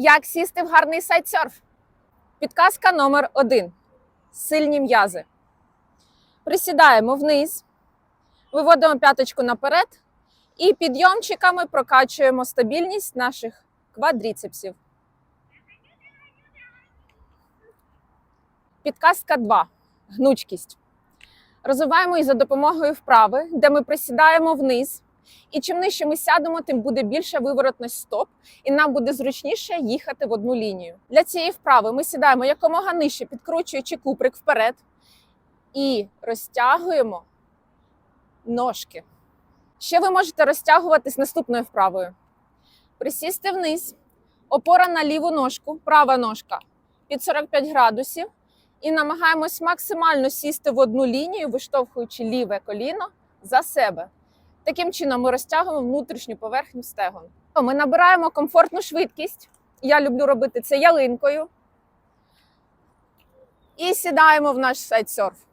Як сісти в гарний сайт-серф? Підказка номер один. Сильні м'язи. Присідаємо вниз, виводимо п'яточку наперед і підйомчиками прокачуємо стабільність наших квадріцепсів. Підказка 2. Гнучкість. Розвиваємо її за допомогою вправи, де ми присідаємо вниз. І чим нижче ми сядемо, тим буде більша виворотність стоп, і нам буде зручніше їхати в одну лінію. Для цієї вправи ми сідаємо якомога нижче, підкручуючи куприк вперед, і розтягуємо ножки. Ще ви можете розтягуватись наступною вправою. Присісти вниз, опора на ліву ножку, права ножка під 45 градусів. І намагаємось максимально сісти в одну лінію, виштовхуючи ліве коліно за себе. Таким чином ми розтягуємо внутрішню поверхню стегон. Ми набираємо комфортну швидкість. Я люблю робити це ялинкою. І сідаємо в наш сайт-серф.